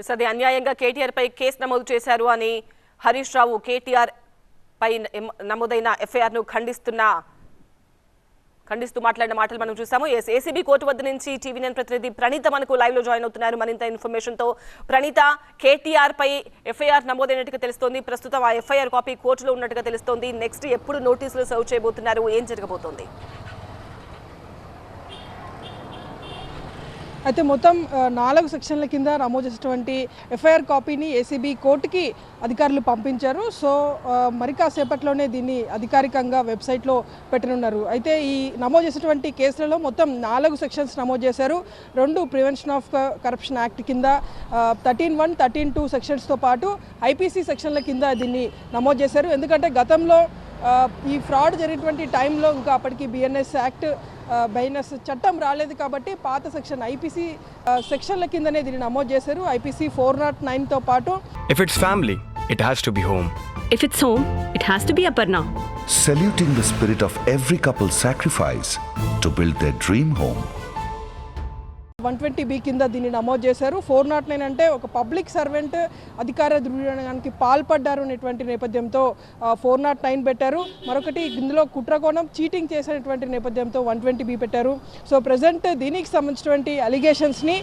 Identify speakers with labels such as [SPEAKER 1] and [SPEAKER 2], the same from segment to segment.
[SPEAKER 1] Yes, అది అన్యాయంగా కేటీఆర్ పై case నమోదు చేశారు అని హరీష్ రావు కేటీఆర్ పై నమోదైన ఎఫ్ఐఆర్ను ఖండిస్తున్న ఖండిస్తూ మాట్లాడిన మాటలు మనం చూసాము. ఎస్ ఏసీబీ కోర్టు వద్ద నుంచి టీవీ నేను ప్రతినిధి ప్రణీత మనకు లైవ్లో జాయిన్ అవుతున్నారు. మరింత ఇన్ఫర్మేషన్తో ప్రణీత కేటీఆర్ పై ఎఫ్ఐఆర్ నమోదైనట్టుగా తెలుస్తోంది. ప్రస్తుతం ఆ ఎఫ్ఐఆర్ కాపీ కోర్టులో ఉన్నట్టుగా తెలుస్తోంది. నెక్స్ట్ ఎప్పుడు నోటీసులు సర్వ్ చేయబోతున్నారు? ఏం జరగబోతోంది?
[SPEAKER 2] అయితే మొత్తం నాలుగు సెక్షన్ల కింద నమోదు చేసినటువంటి ఎఫ్ఐఆర్ కాపీని ఏసీబీ కోర్టుకి అధికారులు పంపించారు. సో మరి కాసేపట్లోనే దీన్ని అధికారికంగా వెబ్సైట్లో పెట్టనున్నారు. అయితే ఈ నమోదు చేసినటువంటి కేసులలో మొత్తం నాలుగు సెక్షన్స్ నమోదు చేశారు. రెండు ప్రివెన్షన్ ఆఫ్ కరప్షన్ యాక్ట్ కింద థర్టీన్ వన్ థర్టీన్ టూ సెక్షన్స్తో పాటు ఐపీసీ సెక్షన్ల కింద దీన్ని నమోదు చేశారు. ఎందుకంటే గతంలో ఈ ఫ్రాడ్ జరిగినటువంటి టైంలో ఇంకా అప్పటికి బిఎన్ఎస్ యాక్ట్ బైనస్ చట్టం రాలేదు కాబట్టి పాత సెక్షన్ ఐపీసీ సెక్షన్ల కిందనే దీన్ని నమోదు చేశారు ఐపీసీ ఫోర్ నాట్ నైన్తో పాటు
[SPEAKER 3] If it's family, it has to be home.
[SPEAKER 4] If it's home, it has to be Aparna.
[SPEAKER 5] saluting the spirit of every couple's sacrifice to build their dream home.
[SPEAKER 2] One twenty B కింద దీన్ని నమోదు చేశారు. Four not nine అంటే ఒక public servant అధికార దుర్వినియోగానికి పాల్పడ్డారు అనేటువంటి నేపథ్యంతో four not nine పెట్టారు. మరొకటి ఇందులో కుట్రకోణం చీటింగ్ చేసినటువంటి నేపథ్యంతో వన్ ట్వంటీ బి పెట్టారు. సో ప్రజెంట్ దీనికి సంబంధించినటువంటి అలిగేషన్స్ని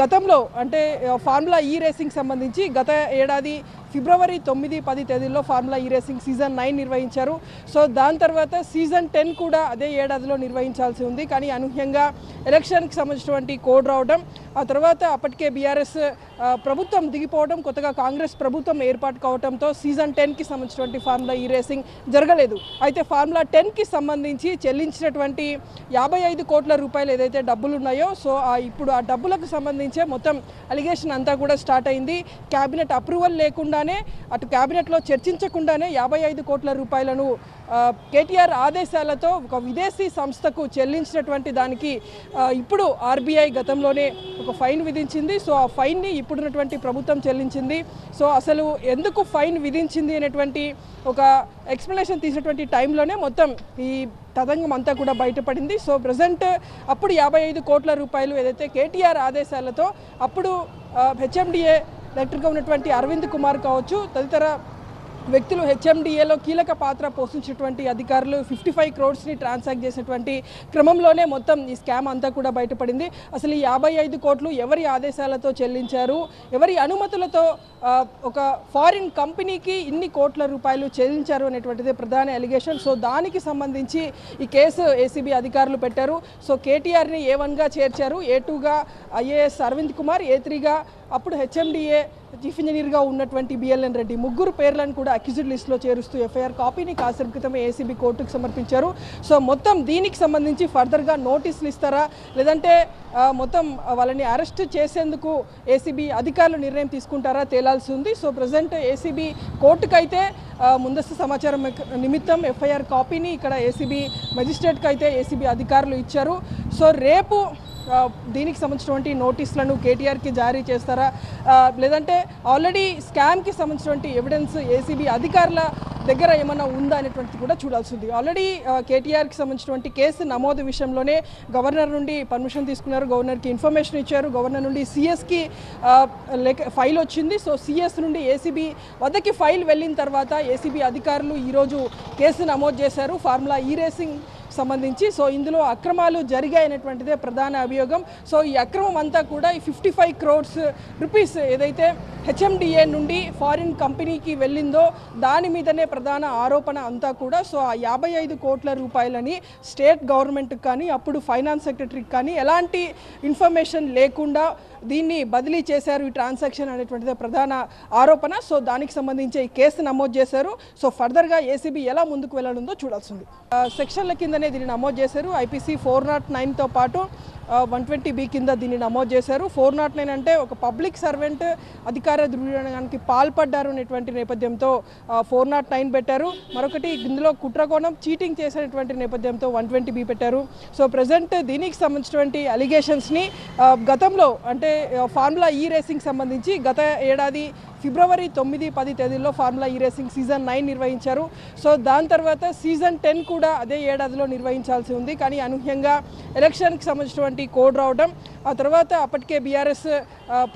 [SPEAKER 2] గతంలో అంటే ఫార్ములా ఈ రేసింగ్ సంబంధించి గత ఏడాది ఫిబ్రవరి తొమ్మిది పది తేదీల్లో formula E racing season nine నిర్వహించారు. సో దాని తర్వాత సీజన్ టెన్ కూడా అదే ఏడాదిలో నిర్వహించాల్సి ఉంది. కానీ అనూహ్యంగా ఎలక్షన్కి సంబంధించినటువంటి కోడ్ రావడం ఆ తర్వాత అప్పటికే బీఆర్ఎస్ ప్రభుత్వం దిగిపోవడం కొత్తగా కాంగ్రెస్ ప్రభుత్వం ఏర్పాటు కావడంతో సీజన్ టెన్కి సంబంధించినటువంటి ఫార్ములా ఈ రేసింగ్ జరగలేదు. అయితే ఫార్ములా టెన్కి సంబంధించి చెల్లించినటువంటి యాభై ఐదు కోట్ల రూపాయలు ఏదైతే డబ్బులు ఉన్నాయో సో ఇప్పుడు ఆ డబ్బులకు సంబంధించే మొత్తం అలిగేషన్ అంతా కూడా స్టార్ట్ అయింది. క్యాబినెట్ అప్రూవల్ లేకుండానే అటు క్యాబినెట్లో చర్చించకుండానే యాభై ఐదు కోట్ల రూపాయలను కేటీఆర్ ఆదేశాలతో ఒక విదేశీ సంస్థకు చెల్లించినటువంటి దానికి ఇప్పుడు ఆర్బీఐ గతంలోనే ఒక ఫైన్ విధించింది. సో ఆ ఫైన్ని ఇప్పుడున్నటువంటి ప్రభుత్వం చెల్లించింది. సో అసలు ఎందుకు ఫైన్ విధించింది అనేటువంటి ఒక ఎక్స్ప్లెనేషన్ తీసినటువంటి టైంలోనే మొత్తం ఈ తతంగం అంతా కూడా బయటపడింది. సో ప్రజెంట్ అప్పుడు యాభై ఐదు కోట్ల రూపాయలు ఏదైతే కేటీఆర్ ఆదేశాలతో అప్పుడు హెచ్ఎండిఏ డైరెక్టర్గా ఉన్నటువంటి అరవింద్ కుమార్ కావచ్చు తదితర వ్యక్తులు హెచ్ఎండిఏలో కీలక పాత్ర పోషించినటువంటి అధికారులు ఫిఫ్టీ ఫైవ్ క్రోడ్స్ని ట్రాన్సాక్ట్ చేసినటువంటి క్రమంలోనే మొత్తం ఈ స్కామ్ అంతా కూడా బయటపడింది. అసలు ఈ యాభై ఐదు కోట్లు ఎవరి ఆదేశాలతో చెల్లించారు? ఎవరి అనుమతులతో ఒక ఫారిన్ కంపెనీకి ఇన్ని కోట్ల రూపాయలు చెల్లించారు అనేటువంటిది ప్రధాన ఎలిగేషన్ సో దానికి సంబంధించి ఈ కేసు ఏసీబీ అధికారులు పెట్టారు. సో కేటీఆర్ని ఏ వన్గా చేర్చారు? ఏ టూగా? ఐఏఎస్ అరవింద్ కుమార్ ఏ త్రీగా? అప్పుడు హెచ్ఎండిఏ చీఫ్ ఇంజనీర్గా ఉన్నటువంటి బిఎల్ఎన్ రెడ్డి ముగ్గురు పేర్లను కూడా అక్యూజ్డ్ లిస్ట్లో చేరుస్తూ ఎఫ్ఐఆర్ కాపీని కాసేపు క్రితమే ఏసీబీ కోర్టుకు సమర్పించారు. సో మొత్తం దీనికి సంబంధించి ఫర్దర్గా నోటీసులు ఇస్తారా? లేదంటే మొత్తం వాళ్ళని అరెస్ట్ చేసేందుకు ఏసీబీ అధికారులు నిర్ణయం తీసుకుంటారా? తేలాల్సి ఉంది. సో ప్రజెంట్ ఏసీబీ కోర్టుకైతే ముందస్తు సమాచారం నిమిత్తం ఎఫ్ఐఆర్ కాపీని ఇక్కడ ఏసీబీ మెజిస్ట్రేట్కి అయితే ఏసీబీ అధికారులు ఇచ్చారు. సో రేపు దీనికి సంబంధించినటువంటి నోటీసులను కేటీఆర్కి జారీ చేస్తారా? లేదంటే ఆల్రెడీ స్కామ్కి సంబంధించినటువంటి ఎవిడెన్స్ ఏసీబీ అధికారుల దగ్గర ఏమన్నా ఉందా అనేటువంటిది కూడా చూడాల్సి ఉంది ఆల్రెడీ కేటీఆర్కి సంబంధించినటువంటి కేసు నమోదు విషయంలోనే గవర్నర్ నుండి పర్మిషన్ తీసుకున్నారు. గవర్నర్కి ఇన్ఫర్మేషన్ ఇచ్చారు. గవర్నర్ నుండి సిఎస్కి లేక ఫైల్ వచ్చింది. సో సిఎస్ నుండి ఏసీబీ వద్దకి ఫైల్ వెళ్ళిన తర్వాత ఏసీబీ అధికారులు ఈరోజు కేసు నమోదు చేశారు. ఫార్ములా ఈ రేసింగ్ సంబంధించి. సో ఇందులో అక్రమాలు జరిగాయనేటువంటిదే ప్రధాన అభియోగం. సో ఈ అక్రమం అంతా కూడా ఈ ఫిఫ్టీ ఫైవ్ క్రోడ్స్ రూపీస్ ఏదైతే హెచ్ఎండిఏ నుండి ఫారిన్ కంపెనీకి వెళ్ళిందో దాని మీదనే ప్రధాన ఆరోపణ అంతా కూడా. సో ఆ యాభై ఐదు కోట్ల రూపాయలని స్టేట్ గవర్నమెంట్కి కానీ అప్పుడు ఫైనాన్స్ సెక్రటరీకి కానీ ఎలాంటి ఇన్ఫర్మేషన్ లేకుండా దీన్ని బదిలీ చేశారు ఈ ట్రాన్సాక్షన్ అనేటువంటిది ప్రధాన ఆరోపణ. సో దానికి సంబంధించి ఈ కేసు నమోదు చేశారు. సో ఫర్దర్గా ఏసీబీ ఎలా ముందుకు వెళ్ళనుందో చూడాల్సింది సెక్షన్ల కిందనే దీన్ని నమోదు చేశారు. ఐపీసీ ఫోర్ నాట్ నైన్తో పాటు వన్ ట్వంటీ బి కింద దీన్ని నమోదు చేశారు. ఫోర్ నాట్ నైన్ అంటే ఒక పబ్లిక్ సర్వెంట్ అధికార దుర్వినియోగానికి పాల్పడ్డారు అనేటువంటి నేపథ్యంతో ఫోర్ నాట్ నైన్ పెట్టారు. మరొకటి ఇందులో కుట్రకోణం చీటింగ్ చేసినటువంటి నేపథ్యంతో వన్ ట్వంటీ బి పెట్టారు. సో ప్రజెంట్ దీనికి సంబంధించినటువంటి అలిగేషన్స్ని గతంలో అంటే ఫార్ములా ఈ రేసింగ్ సంబంధించి గత ఏడాది ఫిబ్రవరి తొమ్మిది పది తేదీల్లో formula E racing season nine నిర్వహించారు. సో దాని తర్వాత సీజన్ టెన్ కూడా అదే ఏడాదిలో నిర్వహించాల్సి ఉంది. కానీ అనూహ్యంగా ఎలక్షన్కి సంబంధించినటువంటి కోడ్ రావడం ఆ తర్వాత అప్పటికే బీఆర్ఎస్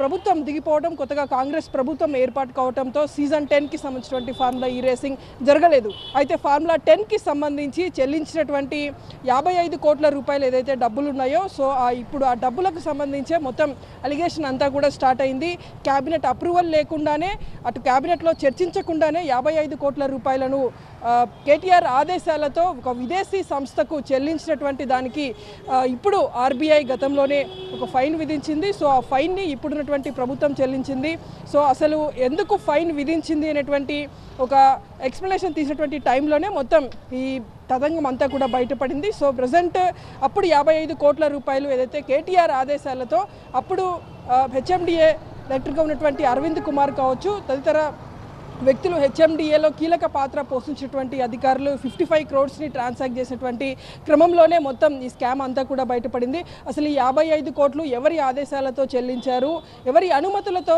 [SPEAKER 2] ప్రభుత్వం దిగిపోవడం కొత్తగా కాంగ్రెస్ ప్రభుత్వం ఏర్పాటు కావడంతో సీజన్ టెన్కి సంబంధించినటువంటి ఫార్ములా ఈ రేసింగ్ జరగలేదు. అయితే ఫార్ములా టెన్కి సంబంధించి చెల్లించినటువంటి యాభై ఐదు కోట్ల రూపాయలు ఏదైతే డబ్బులు ఉన్నాయో సో ఇప్పుడు ఆ డబ్బులకు సంబంధించే మొత్తం అలిగేషన్ అంతా కూడా స్టార్ట్ అయింది. క్యాబినెట్ అప్రూవల్ లేకుండా లేకుండానే అటు క్యాబినెట్లో చర్చించకుండానే యాభై ఐదు కోట్ల రూపాయలను కేటీఆర్ ఆదేశాలతో ఒక విదేశీ సంస్థకు చెల్లించినటువంటి దానికి ఇప్పుడు ఆర్బీఐ గతంలోనే ఒక ఫైన్ విధించింది. సో ఆ ఫైన్ని ఇప్పుడున్నటువంటి ప్రభుత్వం చెల్లించింది. సో అసలు ఎందుకు ఫైన్ విధించింది అనేటువంటి ఒక ఎక్స్ప్లెనేషన్ తీసినటువంటి టైంలోనే మొత్తం ఈ తతంగం అంతా కూడా బయటపడింది. సో ప్రజెంట్ అప్పుడు యాభై ఐదు కోట్ల రూపాయలు ఏదైతే కేటీఆర్ ఆదేశాలతో అప్పుడు హెచ్ఎండిఏ డైరెక్టర్గా ఉన్నటువంటి అరవింద్ కుమార్ కావచ్చు తదితర వ్యక్తులు హెచ్ఎండిఏలో కీలక పాత్ర పోషించినటువంటి అధికారులు ఫిఫ్టీ ఫైవ్ క్రోడ్స్ని ట్రాన్సాక్ట్ చేసినటువంటి క్రమంలోనే మొత్తం ఈ స్కామ్ అంతా కూడా బయటపడింది. అసలు ఈ యాభై ఐదు కోట్లు ఎవరి ఆదేశాలతో చెల్లించారు? ఎవరి అనుమతులతో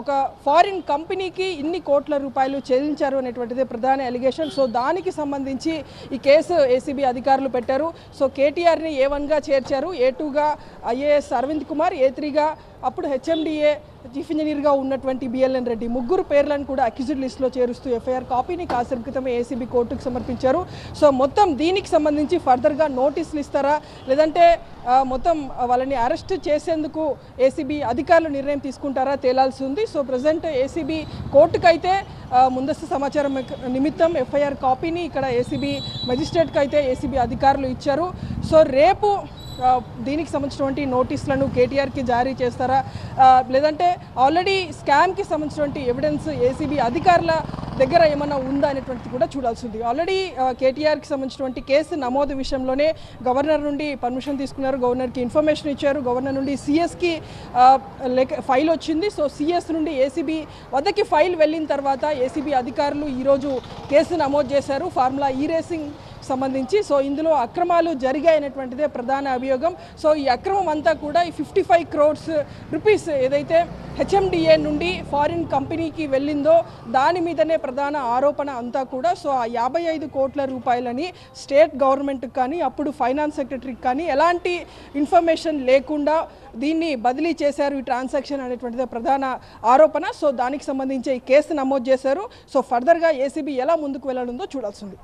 [SPEAKER 2] ఒక ఫారిన్ కంపెనీకి ఇన్ని కోట్ల రూపాయలు చెల్లించారు అనేటువంటిది ప్రధాన ఎలిగేషన్ సో దానికి సంబంధించి ఈ కేసు ఏసీబీ అధికారులు పెట్టారు. సో కేటీఆర్ని ఏ వన్గా చేర్చారు? ఏ టూగా? ఐఏఎస్ అరవింద్ కుమార్ ఏ త్రీగా? అప్పుడు హెచ్ఎండిఏ చీఫ్ ఇంజనీర్గా ఉన్నటువంటి బిఎల్ఎన్ రెడ్డి ముగ్గురు పేర్లను కూడా అక్యూజ్డ్ లిస్టులో చేరుస్తూ ఎఫ్ఐఆర్ కాపీని కాసేపు క్రితమే ఏసీబీ కోర్టుకు సమర్పించారు. సో మొత్తం దీనికి సంబంధించి ఫర్దర్గా నోటీసులు ఇస్తారా? లేదంటే మొత్తం వాళ్ళని అరెస్ట్ చేసేందుకు ఏసీబీ అధికారులు నిర్ణయం తీసుకుంటారా? తేలాల్సి ఉంది. సో ప్రజెంట్ ఏసీబీ కోర్టుకైతే ముందస్తు సమాచారం నిమిత్తం ఎఫ్ఐఆర్ కాపీని ఇక్కడ ఏసీబీ మెజిస్ట్రేట్కి అయితే ఏసీబీ అధికారులు ఇచ్చారు. సో రేపు దీనికి సంబంధించినటువంటి నోటీసులను కేటీఆర్కి జారీ చేస్తారా? లేదంటే ఆల్రెడీ స్కామ్కి సంబంధించినటువంటి ఎవిడెన్స్ ఏసీబీ అధికారుల దగ్గర ఏమన్నా ఉందా అనేటువంటిది కూడా చూడాల్సి ఉంది ఆల్రెడీ కేటీఆర్కి సంబంధించినటువంటి కేసు నమోదు విషయంలోనే గవర్నర్ నుండి పర్మిషన్ తీసుకున్నారు. గవర్నర్కి ఇన్ఫర్మేషన్ ఇచ్చారు. గవర్నర్ నుండి సిఎస్కి లేక ఫైల్ వచ్చింది. సో సిఎస్ నుండి ఏసీబీ వద్దకి ఫైల్ వెళ్ళిన తర్వాత ఏసీబీ అధికారులు ఈరోజు కేసు నమోదు చేశారు. ఫార్ములా ఈ రేసింగ్ సంబంధించి. సో ఇందులో అక్రమాలు జరిగాయనేటువంటిదే ప్రధాన అభియోగం. సో ఈ అక్రమం అంతా కూడా ఈ ఫిఫ్టీ ఫైవ్ క్రోడ్స్ రూపీస్ ఏదైతే హెచ్ఎండిఏ నుండి ఫారిన్ కంపెనీకి వెళ్ళిందో దాని మీదనే ప్రధాన ఆరోపణ అంతా కూడా. సో ఆ యాభై ఐదు కోట్ల రూపాయలని స్టేట్ గవర్నమెంట్కి కానీ అప్పుడు ఫైనాన్స్ సెక్రటరీకి కానీ ఎలాంటి ఇన్ఫర్మేషన్ లేకుండా దీన్ని బదిలీ చేశారు ఈ ట్రాన్సాక్షన్ అనేటువంటిదే ప్రధాన ఆరోపణ. సో దానికి సంబంధించి ఈ కేసు నమోదు చేశారు. సో ఫర్దర్గా ఏసీబీ ఎలా ముందుకు వెళ్ళనుందో చూడాల్సింది.